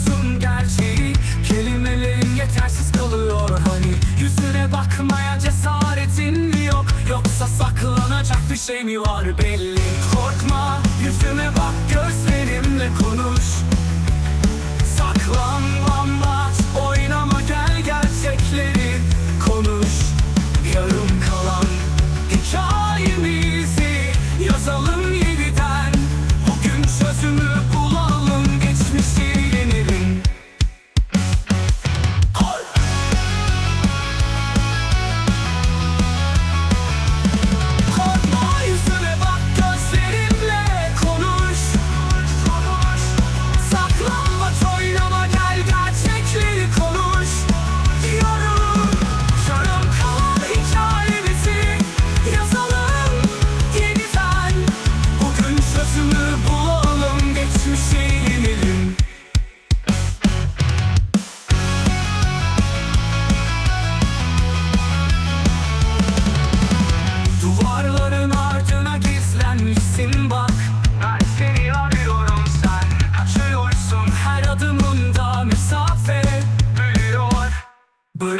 Çalışıyorsun gerçeği Kelimelerin yetersiz kalıyor hani. Yüzüne bakmaya cesaretin mi yok? Yoksa saklanacak bir şey mi var belli? Korkma yüzüme bak gözlerimle konuş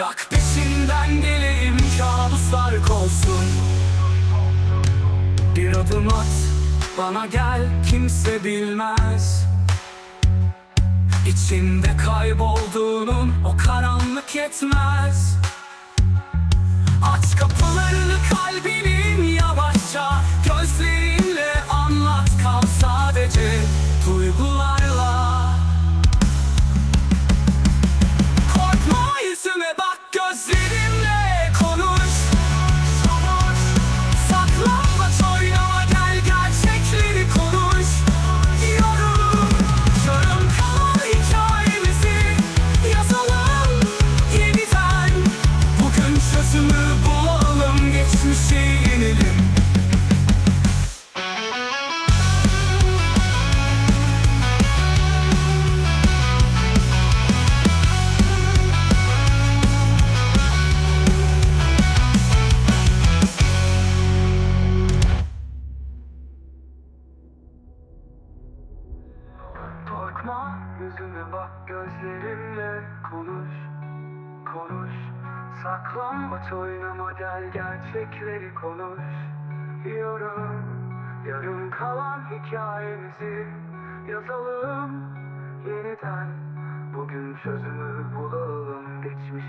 Bırak peşinden geleyim kabuslar kolsun. Bir adım at bana gel kimse bilmez. İçinde kaybolduğunun o karanlık yetmez. Aç kapılarını yüzüme bak gözlerimle konuş Konuş. Saklanmaç oynama gel gerçekleri konuş. Diyorum Yarım kalan hikayemizi yazalım yeniden. Bugün çözümü bulalım geçmiş